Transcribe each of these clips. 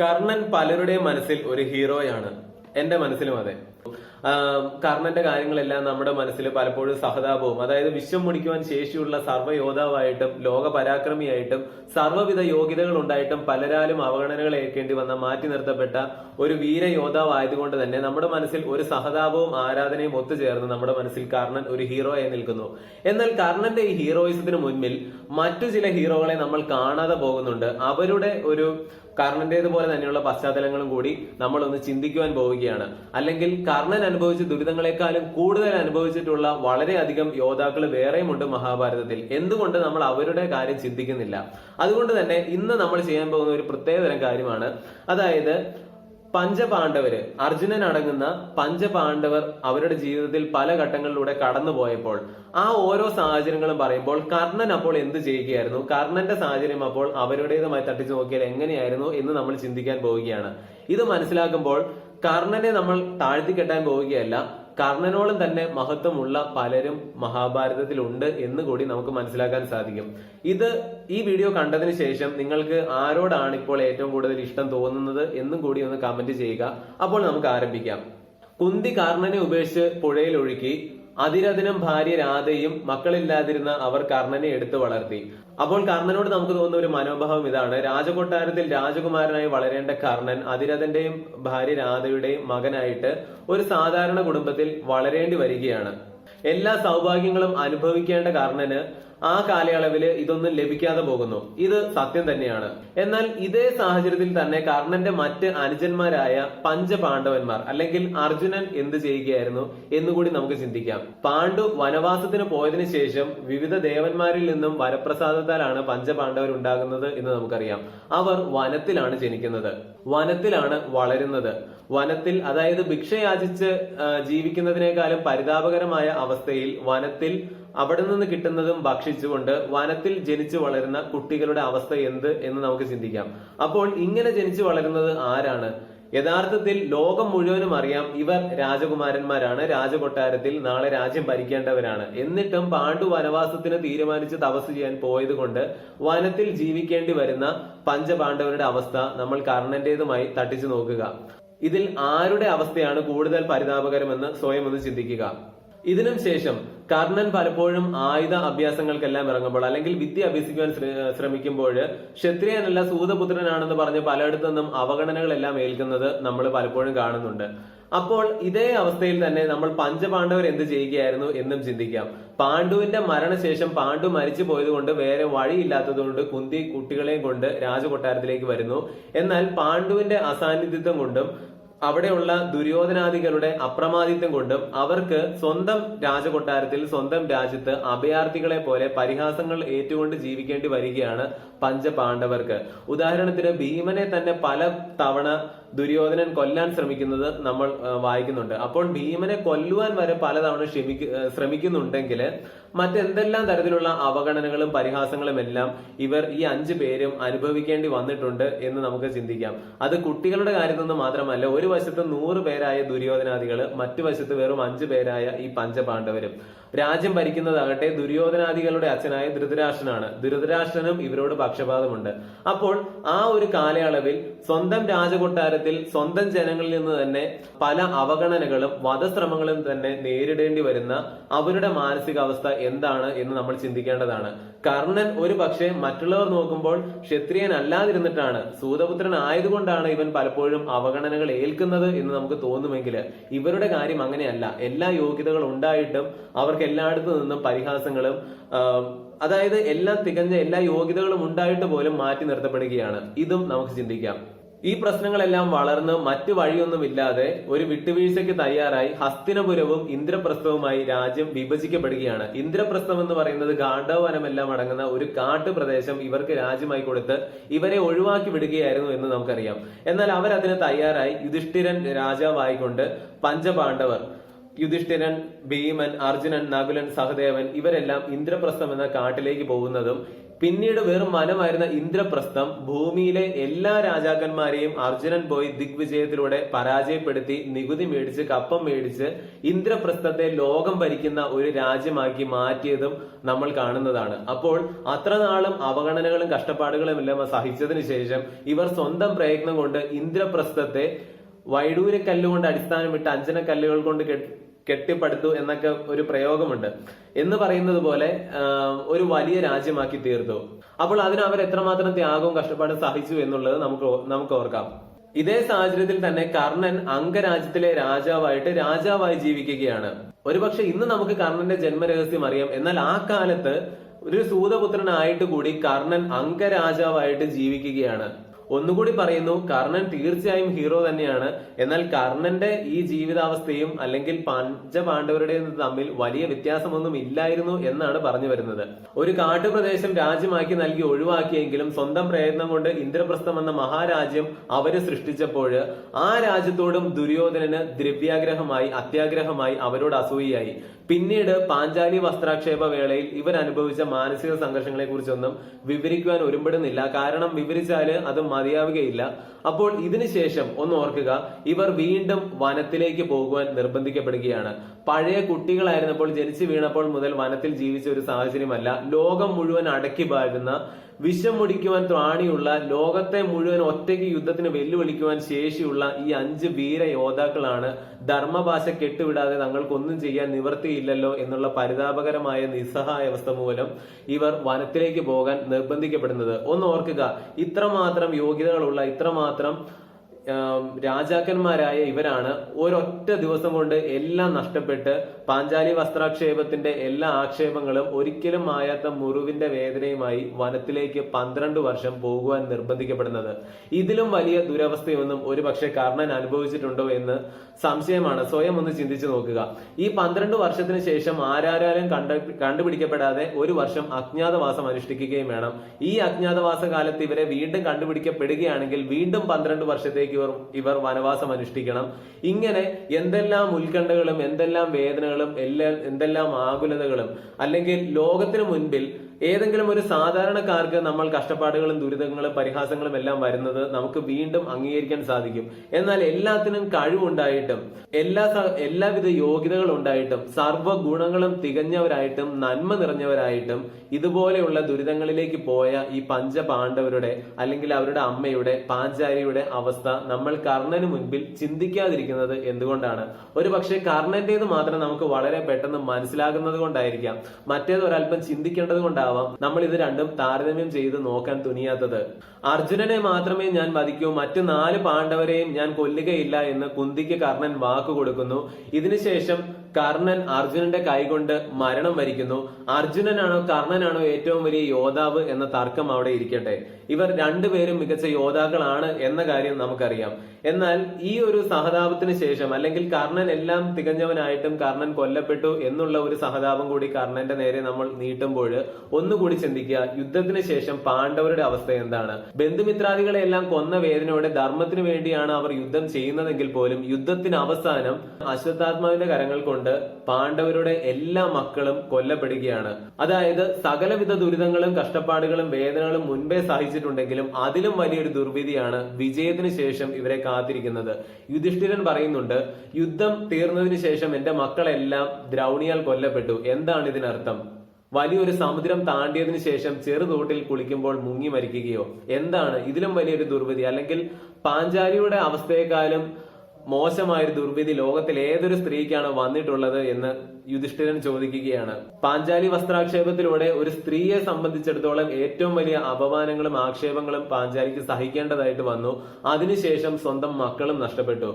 കർണൻ പലരുടെയും മനസ്സിൽ ഒരു ഹീറോയാണ്. എന്റെ മനസ്സിലും അതെ. കർണന്റെ കാര്യങ്ങളെല്ലാം നമ്മുടെ മനസ്സിൽ പലപ്പോഴും സഹതാപവും അതായത് വിശ്വം മുടിക്കുവാൻ ശേഷിയുള്ള സർവയോദ്ധാവായിട്ടും ലോക പരാക്രമിയായിട്ടും സർവവിധ യോഗ്യതകൾ ഉണ്ടായിട്ടും പലരാലും അവഗണനകൾ ഏൽക്കേണ്ടി വന്ന മാറ്റി നിർത്തപ്പെട്ട ഒരു വീരയോദ്ധാവായതുകൊണ്ട് തന്നെ നമ്മുടെ മനസ്സിൽ ഒരു സഹതാപവും ആരാധനയും ഒത്തുചേർന്ന് നമ്മുടെ മനസ്സിൽ കർണൻ ഒരു ഹീറോയായി നിൽക്കുന്നു. എന്നാൽ കർണന്റെ ഈ ഹീറോയിസത്തിന് മുന്നിൽ മറ്റു ചില ഹീറോകളെ നമ്മൾ കാണാതെ പോകുന്നുണ്ട്. അവരുടെ ഒരു കർണന്റേതുപോലെ തന്നെയുള്ള പശ്ചാത്തലങ്ങളും കൂടി നമ്മൾ ഒന്ന് ചിന്തിക്കുവാൻ പോവുകയാണ്. അല്ലെങ്കിൽ കർണൻ അനുഭവിച്ച ദുരിതങ്ങളെക്കാളും കൂടുതൽ അനുഭവിച്ചിട്ടുള്ള വളരെയധികം യോദ്ധാക്കൾ വേറെയുമുണ്ട് മഹാഭാരതത്തിൽ. എന്തുകൊണ്ട് നമ്മൾ അവരുടെ കാര്യം ചിന്തിക്കുന്നില്ല? അതുകൊണ്ട് തന്നെ ഇന്ന് നമ്മൾ ചെയ്യാൻ പോകുന്ന ഒരു പ്രത്യേകതരം കാര്യമാണ്. അതായത് പഞ്ചപാണ്ഡവര് അർജുനൻ അടങ്ങുന്ന പഞ്ചപാണ്ഡവർ അവരുടെ ജീവിതത്തിൽ പല ഘട്ടങ്ങളിലൂടെ കടന്നുപോയപ്പോൾ ആ ഓരോ സാഹചര്യങ്ങളും പറയുമ്പോൾ കർണൻ അപ്പോൾ എന്ത് ചെയ്യുകയായിരുന്നു? കർണന്റെ സാഹചര്യം അപ്പോൾ അവരുടേതുമായി തട്ടിച്ചു നോക്കിയാൽ എങ്ങനെയായിരുന്നു എന്ന് നമ്മൾ ചിന്തിക്കാൻ പോവുകയാണ്. ഇത് മനസ്സിലാക്കുമ്പോൾ കർണനെ നമ്മൾ താഴ്ത്തി കെട്ടാൻ പോവുകയല്ല കർണനോളം തന്നെ മഹത്വമുള്ള പലരും മഹാഭാരതത്തിലുണ്ട് എന്ന് കൂടി നമുക്ക് മനസ്സിലാക്കാൻ സാധിക്കും. ഇത് ഈ വീഡിയോ കണ്ടതിന് ശേഷം നിങ്ങൾക്ക് ആരോടാണ് ഇപ്പോൾ ഏറ്റവും കൂടുതൽ ഇഷ്ടം തോന്നുന്നത് എന്നും കൂടി ഒന്ന് കമന്റ് ചെയ്യുക. അപ്പോൾ നമുക്ക് ആരംഭിക്കാം. കുന്തി കർണനെ ഉപേക്ഷിച്ച് പുഴയിൽ ഒഴുക്കി അതിരഥനും ഭാര്യ രാധയും മക്കളില്ലാതിരുന്ന അവർ കർണനെ എടുത്തു വളർത്തി. അപ്പോൾ കർണനോട് നമുക്ക് തോന്നുന്ന ഒരു മനോഭാവം ഇതാണ്. രാജകൊട്ടാരത്തിൽ രാജകുമാരനായി വളരേണ്ട കർണൻ അതിരഥന്റെയും ഭാര്യ രാധയുടെയും മകനായിട്ട് ഒരു സാധാരണ കുടുംബത്തിൽ വളരേണ്ടി വരികയാണ്. എല്ലാ സൗഭാഗ്യങ്ങളും അനുഭവിക്കേണ്ട കർണന് ആ കാലയളവിൽ ഇതൊന്നും ലഭിക്കാതെ പോകുന്നു. ഇത് സത്യം തന്നെയാണ്. എന്നാൽ ഇതേ സാഹചര്യത്തിൽ തന്നെ കർണന്റെ മറ്റ് അനുജന്മാരായ പഞ്ചപാണ്ഡവന്മാർ അല്ലെങ്കിൽ അർജുനൻ എന്ത് ചെയ്യുകയായിരുന്നു എന്നുകൂടി നമുക്ക് ചിന്തിക്കാം. പാണ്ഡു വനവാസത്തിന് പോയതിനു ശേഷം വിവിധ ദേവന്മാരിൽ നിന്നും വരപ്രസാദത്താലാണ് പഞ്ചപാണ്ഡവർ ഉണ്ടാകുന്നത് എന്ന് നമുക്കറിയാം. അവർ വനത്തിലാണ് ജനിക്കുന്നത്. വനത്തിലാണ് വളരുന്നത്. വനത്തിൽ അതായത് ഭിക്ഷയാചിച്ച് ജീവിക്കുന്നതിനേക്കാളും പരിതാപകരമായ അവസ്ഥയിൽ വനത്തിൽ അവിടെ നിന്ന് കിട്ടുന്നതും ഭക്ഷിച്ചുകൊണ്ട് വനത്തിൽ ജനിച്ചു വളരുന്ന കുട്ടികളുടെ അവസ്ഥ എന്ത് എന്ന് നമുക്ക് ചിന്തിക്കാം. അപ്പോൾ ഇങ്ങനെ ജനിച്ചു വളരുന്നത് ആരാണ്? യഥാർത്ഥത്തിൽ ലോകം മുഴുവനും അറിയാം ഇവർ രാജകുമാരന്മാരാണ്. രാജകൊട്ടാരത്തിൽ നാളെ രാജ്യം ഭരിക്കേണ്ടവരാണ്. എന്നിട്ടും പാണ്ഡു വനവാസത്തിന് തീരുമാനിച്ച് തപസ് ചെയ്യാൻ പോയത് കൊണ്ട് വനത്തിൽ ജീവിക്കേണ്ടി വരുന്ന പഞ്ചപാണ്ഡവരുടെ അവസ്ഥ നമ്മൾ കർണന്റേതുമായി തട്ടിച്ചു നോക്കുക. ഇതിൽ ആരുടെ അവസ്ഥയാണ് കൂടുതൽ പരിതാപകരമെന്ന് സ്വയം ഒന്ന് ചിന്തിക്കുക. ഇതിനും ശേഷം കർണൻ പലപ്പോഴും ആയുധ അഭ്യാസങ്ങൾക്കെല്ലാം ഇറങ്ങുമ്പോൾ അല്ലെങ്കിൽ വിദ്യ അഭ്യസിക്കുവാൻ ശ്രമിക്കുമ്പോൾ ക്ഷത്രിയനല്ല സൂതപുത്രനാണെന്ന് പറഞ്ഞ് പലയിടത്തു നിന്നും അവഗണനകളെല്ലാം ഏൽക്കുന്നത് നമ്മൾ പലപ്പോഴും കാണുന്നുണ്ട്. അപ്പോൾ ഇതേ അവസ്ഥയിൽ തന്നെ നമ്മൾ പഞ്ചപാണ്ഡവർ എന്ത് ചെയ്യുകയായിരുന്നു എന്നും ചിന്തിക്കാം. പാണ്ഡുവിന്റെ മരണശേഷം പാണ്ഡു മരിച്ചു പോയതുകൊണ്ട് വേറെ വഴിയില്ലാത്തതുകൊണ്ട് കുന്തി കുട്ടികളെയും കൊണ്ട് രാജകൊട്ടാരത്തിലേക്ക് വരുന്നു. എന്നാൽ പാണ്ഡുവിന്റെ അസാന്നിധ്യത്വം കൊണ്ടും അവിടെയുള്ള ദുര്യോധനാദികളുടെ അപ്രമാദിത്വം കൊണ്ടും അവർക്ക് സ്വന്തം രാജകൊട്ടാരത്തിൽ സ്വന്തം രാജ്യത്ത് അഭയാർത്ഥികളെ പോലെ പരിഹാസങ്ങൾ ഏറ്റുകൊണ്ട് ജീവിക്കേണ്ടി വരികയാണ് പഞ്ചപാണ്ഡവർക്ക്. ഉദാഹരണത്തിന് ഭീമനെ തന്നെ പല തവണ ദുര്യോധനൻ കൊല്ലാൻ ശ്രമിക്കുന്നത് നമ്മൾ വായിക്കുന്നുണ്ട്. അപ്പോൾ ഭീമനെ കൊല്ലുവാൻ വരെ പലതവണ ക്ഷമിക്ക ശ്രമിക്കുന്നുണ്ടെങ്കിൽ മറ്റെന്തെല്ലാം തരത്തിലുള്ള അവഗണനകളും പരിഹാസങ്ങളും എല്ലാം ഇവർ ഈ അഞ്ചു പേരും അനുഭവിക്കേണ്ടി വന്നിട്ടുണ്ട് എന്ന് നമുക്ക് ചിന്തിക്കാം. അത് കുട്ടികളുടെ കാര്യത്തിൽ നിന്ന് മാത്രമല്ല ഒരു വശത്ത് നൂറ് പേരായ ദുര്യോധനാദികൾ മറ്റു വശത്ത് വെറും അഞ്ചു പേരായ ഈ പഞ്ചപാണ്ഡവരും. രാജ്യം ഭരിക്കുന്നതാകട്ടെ ദുര്യോധനാദികളുടെ അച്ഛനായ ധൃതരാഷ്ട്രനാണ്. ധൃതരാഷ്ട്രനും ഇവരോട് പക്ഷപാതമുണ്ട്. അപ്പോൾ ആ ഒരു കാലയളവിൽ സ്വന്തം രാജകൊട്ടാരത്തിൽ സ്വന്തം ജനങ്ങളിൽ നിന്ന് തന്നെ പല അവഗണനകളും വധശ്രമങ്ങളും തന്നെ നേരിടേണ്ടി വരുന്ന അവരുടെ മാനസികാവസ്ഥ എന്താണ് എന്ന് നമ്മൾ ചിന്തിക്കേണ്ടതാണ്. കർണൻ ഒരു പക്ഷേ മറ്റുള്ളവർ നോക്കുമ്പോൾ ക്ഷത്രിയൻ അല്ലാതിരുന്നിട്ടാണ്. സൂതപുത്രൻ ആയതുകൊണ്ടാണ് ഇവൻ പലപ്പോഴും അവഗണനകൾ ഏൽക്കുന്നത് എന്ന് നമുക്ക് തോന്നുമെങ്കിൽ ഇവരുടെ കാര്യം അങ്ങനെയല്ല. എല്ലാ യോഗ്യതകളും ഉണ്ടായിട്ടും അവർക്ക് എല്ലായിടത്തു നിന്നും പരിഹാസങ്ങളും അതായത് എല്ലാം തികഞ്ഞ എല്ലാ യോഗ്യതകളും ഉണ്ടായിട്ട് പോലും മാറ്റി നിർത്തപ്പെടുകയാണ്. ഇതും നമുക്ക് ചിന്തിക്കാം. ഈ പ്രശ്നങ്ങളെല്ലാം വളർന്ന് മറ്റു വഴിയൊന്നുമില്ലാതെ ഒരു വിട്ടുവീഴ്ചയ്ക്ക് തയ്യാറായി ഹസ്തിനപുരവും ഇന്ദ്രപ്രസ്ഥവുമായി രാജ്യം വിഭജിക്കപ്പെടുകയാണ്. ഇന്ദ്രപ്രസ്ഥം എന്ന് പറയുന്നത് ഗാണ്ഡവനമെല്ലാം അടങ്ങുന്ന ഒരു കാട്ടുപ്രദേശം ഇവർക്ക് രാജ്യമായി കൊടുത്ത് ഇവരെ ഒഴിവാക്കി വിടുകയായിരുന്നു എന്ന് നമുക്കറിയാം. എന്നാൽ അവരതിന് തയ്യാറായി യുധിഷ്ഠിരൻ രാജാവായിക്കൊണ്ട് പഞ്ചപാണ്ഡവർ യുധിഷ്ഠിരൻ ഭീമൻ അർജുനൻ നകുലൻ സഹദേവൻ ഇവരെല്ലാം ഇന്ദ്രപ്രസ്ഥം എന്ന കാട്ടിലേക്ക് പോകുന്നതും പിന്നീട് വെറും വനമായിരുന്ന ഇന്ദ്രപ്രസ്ഥം ഭൂമിയിലെ എല്ലാ രാജാക്കന്മാരെയും അർജുനൻ പോയി ദിഗ്വിജയത്തിലൂടെ പരാജയപ്പെടുത്തി നികുതി മേടിച്ച് കപ്പം മേടിച്ച് ഇന്ദ്രപ്രസ്ഥത്തെ ലോകം ഭരിക്കുന്ന ഒരു രാജ്യമാക്കി മാറ്റിയതും നമ്മൾ കാണുന്നതാണ്. അപ്പോൾ അത്ര നാളും അവഗണനകളും കഷ്ടപ്പാടുകളും എല്ലാം സഹിച്ചതിന് ശേഷം ഇവർ സ്വന്തം പ്രയത്നം കൊണ്ട് ഇന്ദ്രപ്രസ്ഥത്തെ വൈഡൂര്യക്കല്ലുകൊണ്ട് അടിസ്ഥാനമിട്ട് അഞ്ചന കല്ലുകൾ കൊണ്ട് കെട്ടിപ്പടുത്തു എന്നൊക്കെ ഒരു പ്രയോഗമുണ്ട്. എന്ന് പറയുന്നത് പോലെ ഒരു വലിയ രാജ്യമാക്കി തീർത്തു. അപ്പോൾ അതിന് അവർ എത്രമാത്രം ത്യാഗവും കഷ്ടപ്പാടും സഹിച്ചു എന്നുള്ളത് നമുക്ക് നമുക്ക് ഓർക്കാം. ഇതേ സാഹചര്യത്തിൽ തന്നെ കർണൻ അംഗരാജ്യത്തിലെ രാജാവായിട്ട് രാജാവായി ജീവിക്കുകയാണ്. ഒരുപക്ഷെ ഇന്ന് നമുക്ക് കർണന്റെ ജന്മരഹസ്യം അറിയാം. എന്നാൽ ആ കാലത്ത് ഒരു സൂതപുത്രനായിട്ട് കൂടി കർണൻ അംഗരാജാവായിട്ട് ജീവിക്കുകയാണ്. ഒന്നുകൂടി പറയുന്നു കർണൻ തീർച്ചയായും ഹീറോ തന്നെയാണ്. എന്നാൽ കർണന്റെ ഈ ജീവിതാവസ്ഥയും അല്ലെങ്കിൽ പഞ്ചപാണ്ഡവരുടെ തമ്മിൽ വലിയ വ്യത്യാസമൊന്നും ഇല്ലായിരുന്നു എന്നാണ് പറഞ്ഞു വരുന്നത്. ഒരു കാട്ടുപ്രദേശം രാജ്യമാക്കി നൽകി ഒഴിവാക്കിയെങ്കിലും സ്വന്തം പ്രയത്നം കൊണ്ട് ഇന്ദ്രപ്രസ്ഥം എന്ന മഹാരാജ്യം അവർ സൃഷ്ടിച്ചപ്പോൾ ആ രാജ്യത്തോടും ദുര്യോധനന് ദ്രവ്യാഗ്രഹമായി അത്യാഗ്രഹമായി അവരോട് അസൂയയായി. പിന്നീട് പാഞ്ചാലി വസ്ത്രാക്ഷേപ വേളയിൽ ഇവർ അനുഭവിച്ച മാനസിക സംഘർഷങ്ങളെ കുറിച്ചൊന്നും വിവരിക്കുവാൻ ഒരുമ്പെടുന്നില്ല. കാരണം വിവരിച്ചാൽ അത് മതിയാവുകയില്ല. അപ്പോൾ ഇതിനുശേഷം ഒന്ന് ഓർക്കുക ഇവർ വീണ്ടും വനത്തിലേക്ക് പോകുവാൻ നിർബന്ധിക്കപ്പെടുകയാണ്. പഴയ കുട്ടികളായിരുന്നപ്പോൾ ജനിച്ചു വീണപ്പോൾ മുതൽ വനത്തിൽ ജീവിച്ച ഒരു സാഹചര്യമല്ല. ലോകം മുഴുവൻ അടക്കി പാരുന്ന വിഷം മുടിക്കുവാൻ ത്രാണിയുള്ള ലോകത്തെ മുഴുവൻ ഒറ്റയ്ക്ക് യുദ്ധത്തിന് വെല്ലുവിളിക്കുവാൻ ശേഷിയുള്ള ഈ അഞ്ച് വീര യോദ്ധാക്കളാണ് ധർമ്മഭാഷ കെട്ടുവിടാതെ തങ്ങൾക്കൊന്നും ചെയ്യാൻ നിവർത്തിയില്ലല്ലോ എന്നുള്ള പരിതാപകരമായ നിസ്സഹായ അവസ്ഥ മൂലം ഇവർ വനത്തിലേക്ക് പോകാൻ നിർബന്ധിക്കപ്പെടുന്നത്. ഒന്ന് ഓർക്കുക ഇത്രമാത്രം യോഗ്യതകളുള്ള ഇത്രമാത്രം രാജാക്കന്മാരായ ഇവരാണ്. ഒരൊറ്റ ദിവസം കൊണ്ട് എല്ലാം നഷ്ടപ്പെട്ട് പാഞ്ചാലി വസ്ത്രാക്ഷേപത്തിന്റെ എല്ലാ ആക്ഷേപങ്ങളും ഒരിക്കലും മായാത്ത മുറിവിന്റെ വേദനയുമായി വനത്തിലേക്ക് പന്ത്രണ്ട് വർഷം പോകുവാൻ നിർബന്ധിക്കപ്പെടുന്നത്. ഇതിലും വലിയ ദുരവസ്ഥയൊന്നും ഒരു പക്ഷേ കർണൻ അനുഭവിച്ചിട്ടുണ്ടോ എന്ന് സംശയമാണ്. സ്വയം ഒന്ന് ചിന്തിച്ചു നോക്കുക. ഈ പന്ത്രണ്ട് വർഷത്തിന് ശേഷം ആരാരാലും കണ്ട കണ്ടുപിടിക്കപ്പെടാതെ ഒരു വർഷം അജ്ഞാതവാസം അനുഷ്ഠിക്കുകയും വേണം. ഈ അജ്ഞാതവാസ കാലത്ത് ഇവരെ വീണ്ടും കണ്ടുപിടിക്കപ്പെടുകയാണെങ്കിൽ വീണ്ടും പന്ത്രണ്ട് വർഷത്തേക്ക് ഇവർ ഇവർ വനവാസം അനുഷ്ഠിക്കണം. ഇങ്ങനെ എന്തെല്ലാം ഉത്കണ്ഠകളും എന്തെല്ലാം വേദനകളും എല്ലാം എന്തെല്ലാം ആകുലതകളും അല്ലെങ്കിൽ ലോകത്തിന് മുൻപിൽ ഏതെങ്കിലും ഒരു സാധാരണക്കാർക്ക് നമ്മൾ കഷ്ടപ്പാടുകളും ദുരിതങ്ങളും പരിഹാസങ്ങളും എല്ലാം വരുന്നത് നമുക്ക് വീണ്ടും അംഗീകരിക്കാൻ സാധിക്കും. എന്നാൽ എല്ലാത്തിനും കഴിവുണ്ടായിട്ടും എല്ലാ എല്ലാവിധ യോഗ്യതകൾ ഉണ്ടായിട്ടും സർവ ഗുണങ്ങളും തികഞ്ഞവരായിട്ടും നന്മ നിറഞ്ഞവരായിട്ടും ഇതുപോലെയുള്ള ദുരിതങ്ങളിലേക്ക് പോയ ഈ പഞ്ചപാണ്ഡവരുടെ അല്ലെങ്കിൽ അവരുടെ അമ്മയുടെ പാഞ്ചാരിയുടെ അവസ്ഥ നമ്മൾ കർണന് മുൻപിൽ ചിന്തിക്കാതിരിക്കുന്നത് എന്തുകൊണ്ടാണ്? ഒരു പക്ഷേ കർണന്റേത് മാത്രം നമുക്ക് വളരെ പെട്ടെന്ന് മനസ്സിലാകുന്നത് കൊണ്ടായിരിക്കാം. മറ്റേത് ഒരല്പം ചിന്തിക്കേണ്ടത് നമ്മൾ ഇത് രണ്ടും താരതമ്യം ചെയ്ത് നോക്കാൻ തുനിയാത്തത്. അർജുനനെ മാത്രമേ ഞാൻ വധിക്കൂ. മറ്റു നാല് പാണ്ഡവരെയും ഞാൻ കൊല്ലുകയില്ല എന്ന് കുന്തിക്ക് കർണൻ വാക്കു കൊടുക്കുന്നു. ഇതിനുശേഷം കർണൻ അർജുനന്റെ കൈകൊണ്ട് മരണം വരിക്കുന്നു. അർജുനനാണോ കർണനാണോ ഏറ്റവും വലിയ യോദ്ധാവ് എന്ന തർക്കം അവിടെ ഇരിക്കട്ടെ. ഇവർ രണ്ടുപേരും മികച്ച യോദ്ധാക്കളാണ് എന്ന കാര്യം നമുക്കറിയാം. എന്നാൽ ഈ ഒരു സഹതാപത്തിന് ശേഷം അല്ലെങ്കിൽ കർണൻ എല്ലാം തികഞ്ഞവനായിട്ടും കർണൻ കൊല്ലപ്പെട്ടു എന്നുള്ള ഒരു സഹതാപം കൂടി കർണന്റെ നേരെ നമ്മൾ നീട്ടുമ്പോൾ ഒന്നുകൂടി ചിന്തിക്കുക യുദ്ധത്തിന് ശേഷം പാണ്ഡവരുടെ അവസ്ഥ എന്താണ്? ബന്ധുമിത്രാദികളെ എല്ലാം കൊന്ന വേദനയോടെ ധർമ്മത്തിന് വേണ്ടിയാണ് അവർ യുദ്ധം ചെയ്യുന്നതെങ്കിൽ പോലും യുദ്ധത്തിന് അവസാനം അശ്വത്ഥാത്മാവിന്റെ കരങ്ങൾ കൊണ്ട് പാണ്ഡവരുടെ എല്ലാ മക്കളും കൊല്ലപ്പെടുകയാണ്. അതായത് സകലവിധ ദുരിതങ്ങളും കഷ്ടപ്പാടുകളും വേദനകളും മുൻപേ സഹിച്ചിട്ടുണ്ടെങ്കിലും അതിലും വലിയൊരു ദുർവിധിയാണ് വിജയത്തിന് ശേഷം ഇവരെ കാത്തിരിക്കുന്നത്. യുധിഷ്ഠിരൻ പറയുന്നുണ്ട് യുദ്ധം തീർന്നതിന് ശേഷം എന്റെ മക്കളെല്ലാം ദ്രൗണിയാൽ കൊല്ലപ്പെട്ടു. എന്താണ് ഇതിനർത്ഥം? വലിയൊരു സമുദ്രം താണ്ടിയതിനു ശേഷം ചെറുതോട്ടിൽ കുളിക്കുമ്പോൾ മുങ്ങി മരിക്കുകയോ? എന്താണ്? ഇതിലും വലിയൊരു ദുർവിധി. അല്ലെങ്കിൽ പാഞ്ചാലിയുടെ അവസ്ഥയെക്കാളും മോശമായൊരു ദുർവിധി ലോകത്തിൽ ഏതൊരു സ്ത്രീക്കാണ് വന്നിട്ടുള്ളത് എന്ന് യുധിഷ്ഠിരൻ ചോദിക്കുകയാണ്. പാഞ്ചാലി വസ്ത്രാക്ഷേപത്തിലൂടെ ഒരു സ്ത്രീയെ സംബന്ധിച്ചിടത്തോളം ഏറ്റവും വലിയ അപമാനങ്ങളും ആക്ഷേപങ്ങളും പാഞ്ചാലിക്ക് സഹിക്കേണ്ടതായിട്ട് വന്നു. അതിനുശേഷം സ്വന്തം മക്കളും നഷ്ടപ്പെട്ടു.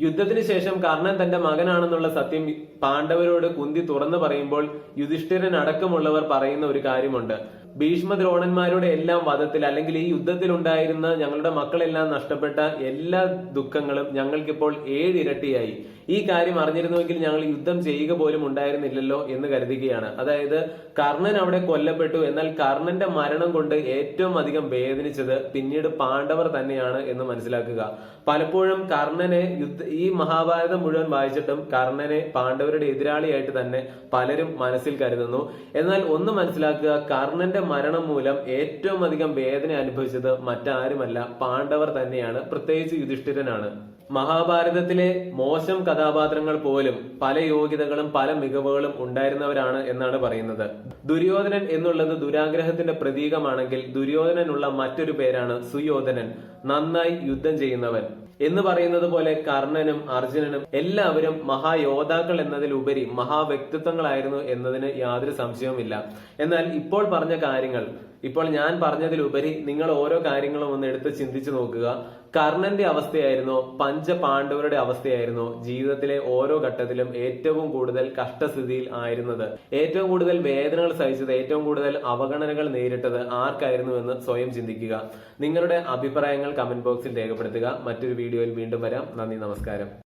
യുദ്ധത്തിന് ശേഷം കർണൻ തന്റെ മകനാണെന്നുള്ള സത്യം പാണ്ഡവരോട് കുന്തി തുറന്നു പറയുമ്പോൾ യുധിഷ്ഠിരൻ അടക്കമുള്ളവർ പറയുന്ന ഒരു കാര്യമുണ്ട്. ഭീഷ്മ ദ്രോണന്മാരുടെ എല്ലാം വധത്തിൽ അല്ലെങ്കിൽ ഈ യുദ്ധത്തിൽ ഉണ്ടായിരുന്ന ഞങ്ങളുടെ മക്കളെല്ലാം നഷ്ടപ്പെട്ട എല്ലാ ദുഃഖങ്ങളും ഞങ്ങൾക്കിപ്പോൾ ഏഴിരട്ടിയായി ഈ കാര്യം അറിഞ്ഞിരുന്നുവെങ്കിൽ ഞങ്ങൾ യുദ്ധം ചെയ്യുക പോലും ഉണ്ടായിരുന്നില്ലല്ലോ എന്ന് കരുതുകയാണ്. അതായത് കർണൻ അവിടെ കൊല്ലപ്പെട്ടു. എന്നാൽ കർണന്റെ മരണം കൊണ്ട് ഏറ്റവും അധികം വേദനിച്ചത് പിന്നീട് പാണ്ഡവർ തന്നെയാണ് എന്ന് മനസ്സിലാക്കുക. പലപ്പോഴും കർണനെ യുദ്ധ ഈ മഹാഭാരതം മുഴുവൻ വായിച്ചിട്ടും കർണനെ പാണ്ഡവരുടെ എതിരാളിയായിട്ട് തന്നെ പലരും മനസ്സിൽ കരുതുന്നു. എന്നാൽ ഒന്ന് മനസ്സിലാക്കുക കർണന്റെ മരണം മൂലം ഏറ്റവും അധികം വേദന അനുഭവിച്ചത് മറ്റാരുമല്ല പാണ്ഡവർ തന്നെയാണ്. പ്രത്യേകിച്ച് യുധിഷ്ഠിരനാണ്. മഹാഭാരതത്തിലെ മോശം കഥാപാത്രങ്ങൾ പോലും പല യോഗ്യതകളും പല മികവുകളും ഉണ്ടായിരുന്നവരാണ് എന്നാണ് പറയുന്നത്. ദുര്യോധനൻ എന്നുള്ളത് ദുരാഗ്രഹത്തിന്റെ പ്രതീകമാണെങ്കിൽ ദുര്യോധനനുള്ള മറ്റൊരു പേരാണ് സുയോധനൻ. നന്നായി യുദ്ധം ചെയ്യുന്നവൻ. എന്ന് പറയുന്നത് പോലെ കർണനും അർജുനനും എല്ലാവരും മഹായോദ്ധാക്കൾ എന്നതിലുപരി മഹാവ്യക്തിത്വങ്ങളായിരുന്നു എന്നതിന് യാതൊരു സംശയവുമില്ല. എന്നാൽ ഇപ്പോൾ പറഞ്ഞ കാര്യങ്ങൾ ഇപ്പോൾ ഞാൻ പറഞ്ഞതിലുപരി നിങ്ങൾ ഓരോ കാര്യങ്ങളും ഒന്ന് എടുത്ത് ചിന്തിച്ചു നോക്കുക. കർണന്റെ അവസ്ഥയായിരുന്നോ പഞ്ചപാണ്ഡവരുടെ അവസ്ഥയായിരുന്നോ ജീവിതത്തിലെ ഓരോ ഘട്ടത്തിലും ഏറ്റവും കൂടുതൽ കഷ്ടസ്ഥിതിയിൽ ആയിരുന്നത്. ഏറ്റവും കൂടുതൽ വേദനകൾ സഹിച്ചത് ഏറ്റവും കൂടുതൽ അവഗണനകൾ നേരിട്ടത് ആർക്കായിരുന്നു എന്ന് സ്വയം ചിന്തിക്കുക. നിങ്ങളുടെ അഭിപ്രായങ്ങൾ കമന്റ് ബോക്സിൽ രേഖപ്പെടുത്തുക. മറ്റൊരു വീഡിയോയിൽ വീണ്ടും വരാം. നന്ദി നമസ്കാരം.